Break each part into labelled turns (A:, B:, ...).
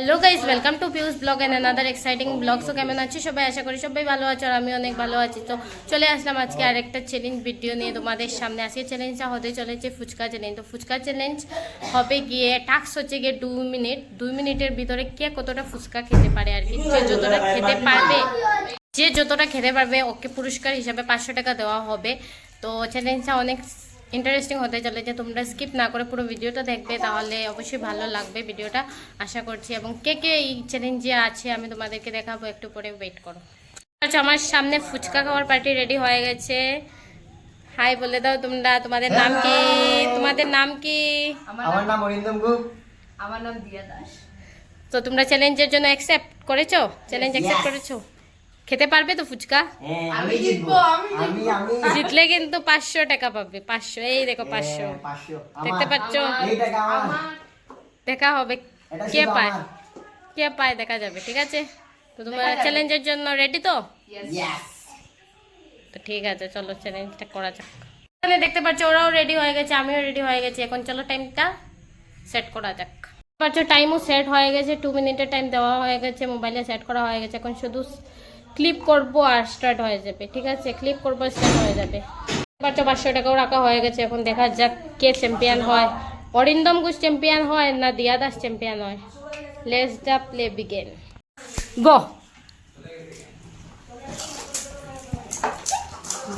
A: Hello guys welcome to Piu's blog and another exciting blog so কেমন আছি সবাই? আশা করি সবাই ভালো আছো আর আমি অনেক ভালো আছি। তো চলে আসলাম আজকে আরেকটা চ্যালেঞ্জ ভিডিও নিয়ে তোমাদের সামনে। আজকে চ্যালেঞ্জটা হতে চলেছে ফুচকা চ্যালেঞ্জ তো ফুচকা চ্যালেঞ্জ হবে গিয়ে টাস্ক হচ্ছে গিয়ে দু মিনিট দুই মিনিটের ভিতরে কে কতটা ফুচকা খেতে পারে আর কি? যে যতটা খেতে পারবে, যে যতটা খেতে পারবে, ওকে পুরস্কার হিসাবে পাঁচশো টাকা দেওয়া হবে। তো চ্যালেঞ্জটা অনেক ইন্টারেস্টিং হতে চলেছে। তোমরা স্কিপ না করে পুরো ভিডিওটা দেখবে তাহলে অবশ্যই ভালো লাগবে ভিডিওটা আশা করছি। এবং কে কে এই চ্যালেঞ্জে আছে আমি তোমাদেরকে দেখাবো। একটু পরে ওয়েট করো। আচ্ছা আমার সামনে ফুচকা খাওয়ার পার্টি রেডি হয়ে গেছে। হাই বলে দাও তোমরা। তোমাদের নাম কি? তোমাদের নাম কি?
B: আমার নাম অরিন্দম গুপ
C: আমার নাম দিয়া দাস।
A: তো তোমরা চ্যালেঞ্জের জন্য অ্যাকসেপ্ট করেছ? চ্যালেঞ্জ অ্যাকসেপ্ট করেছ? খেতে পারবে তো ফুচকা?
B: হ্যাঁ
C: আমি জিতবো, আমি
B: আমি আমি।
A: জিতলে কিন্তু পাঁচশো টাকা পাবে পাঁচশো এই দেখো পাঁচশো
B: হ্যাঁ, পাঁচশো।
A: দেখতে পাচ্ছ?
B: এই টাকা আমার।
A: দেখা হবে। কে পায়? কে পায় দেখা যাবে ঠিক আছে? তো তোমরা চ্যালেঞ্জের জন্য রেডি তো. তো ঠিক আছে চলো চ্যালেঞ্জটা করা যাক। এখানে দেখতে পাচ্ছ ওরাও রেডি হয়ে গেছে আমিও রেডি হয়ে গেছি। এখন চলো টাইমটা সেট করা যাক। পাচ্ছ টাইমও সেট হয়ে গেছে টু মিনিটের টাইম দেওয়া হয়ে গেছে মোবাইলে সেট করা হয়ে গেছে। এখন শুধু ক্লিপ করব আর স্টার্ট হয়ে যাবে, ঠিক আছে? ক্লিপ করব স্টার্ট হয়ে যাবে। পাচ্ছ পাঁচশো টাকাও রাখা হয়ে গেছে, এখন দেখা যাক কে চ্যাম্পিয়ন হয়। অরিন্দম ঘোষ চ্যাম্পিয়ন হয় না দিয়া দাস চ্যাম্পিয়ন হয়? লেস দ্য প্লে বিগেন গো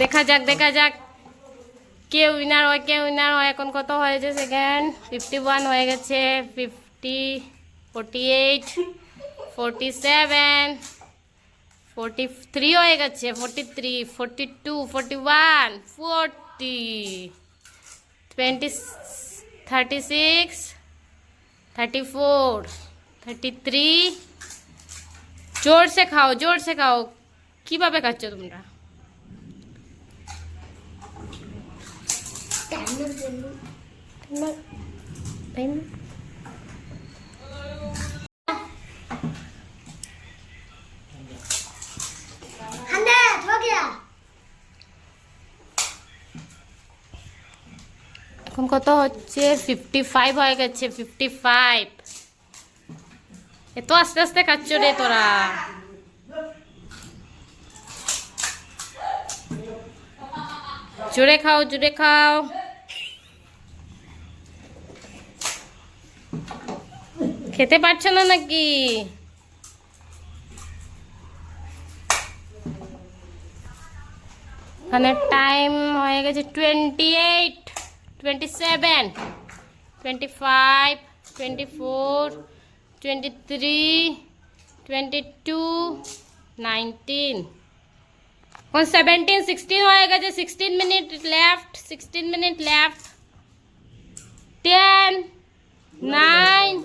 A: দেখা যাক দেখা যাক। কে উইনার হয়, কে উইনার হয়? এখন কত হয়েছে সেকেন্ড ফিফটি ওয়ান হয়ে গেছে fifty forty eight forty seven forty three হয়ে গেছে forty three forty two forty one forty twenty thirty six thirty four thirty three জোর সে খাও জোর সে খাও কীভাবে খাচ্ছ তোমরা টাইম এখন কত হচ্ছে? ফিফটি ফাইভ হয়ে গেছে ফিফটি ফাইভ এত আস্তে আস্তে খাচ্ছ রে তোরা। জোরে খাও, জুড়ে খাও। খেতে পারছ না নাকি? এখানে টাইম হয়ে গেছে টোয়েন্টি এইট 27 25 24 23 22 19 कौन 17 16 होएगा जो 16 minute left 16 minute left 10 9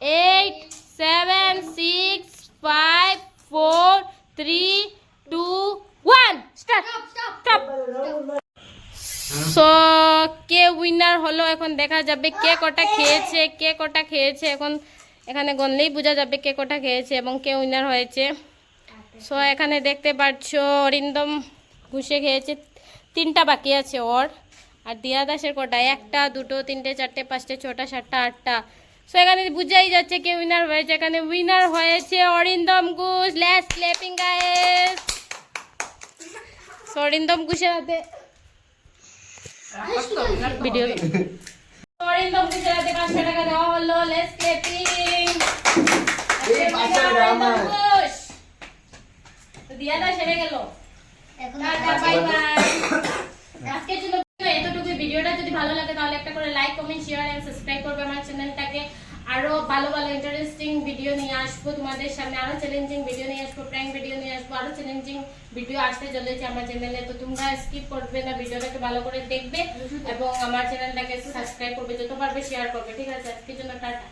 A: 8 7 6 5 4 3 2 1 start stop stop so কে উইনার হলো এখন দেখা যাবে কে কটা খেয়েছে, কে কটা খেয়েছে, এখন এখানে গনলেই বোঝা যাবে কে কটা খেয়েছে এবং কে উইনার হয়েছে। সো এখানে দেখতে পাচ্ছ অরিন্দম ঘুষে খেয়েছে, তিনটা বাকি আছে ওর। আর দিয়া দাসের কটা, একটা, দুটো, তিনটে, চারটে, পাঁচটে, ছটা, সাতটা, আটটা। সো এখানে বুঝাই যাচ্ছে কে উইনার হয়েছে, এখানে উইনার হয়েছে অরিন্দম ঘুষ। লেস ক্লেপিং গাইস অরিন্দম ঘোষের হাতে ভিডিও টাকা গেল আজকের জন্য এতটুকু ভিডিওটা যদি ভালো লাগে তাহলে একটা করে লাইক কমেন্ট শেয়ার সাবস্ক্রাইব করবে আমার চ্যানেলটাকে ভালো ভালো ইন্টারেস্টিং ভিডিও নিয়ে আসব। তোমাদের সামনে আরও চ্যালেঞ্জিং ভিডিও নিয়ে আসব প্র্যাঙ্ক ভিডিও নিয়ে আসব আরও চ্যালেঞ্জিং ভিডিও আসতে চলেছে আমার চ্যানেলে তো তোমরা স্কিপ করবে না ভিডিওটাকে ভালো করে দেখবে এবং আমার চ্যানেলটাকে সাবস্ক্রাইব করবে যত পারবে শেয়ার করবে। ঠিক আছে আজকের জন্য টাটা।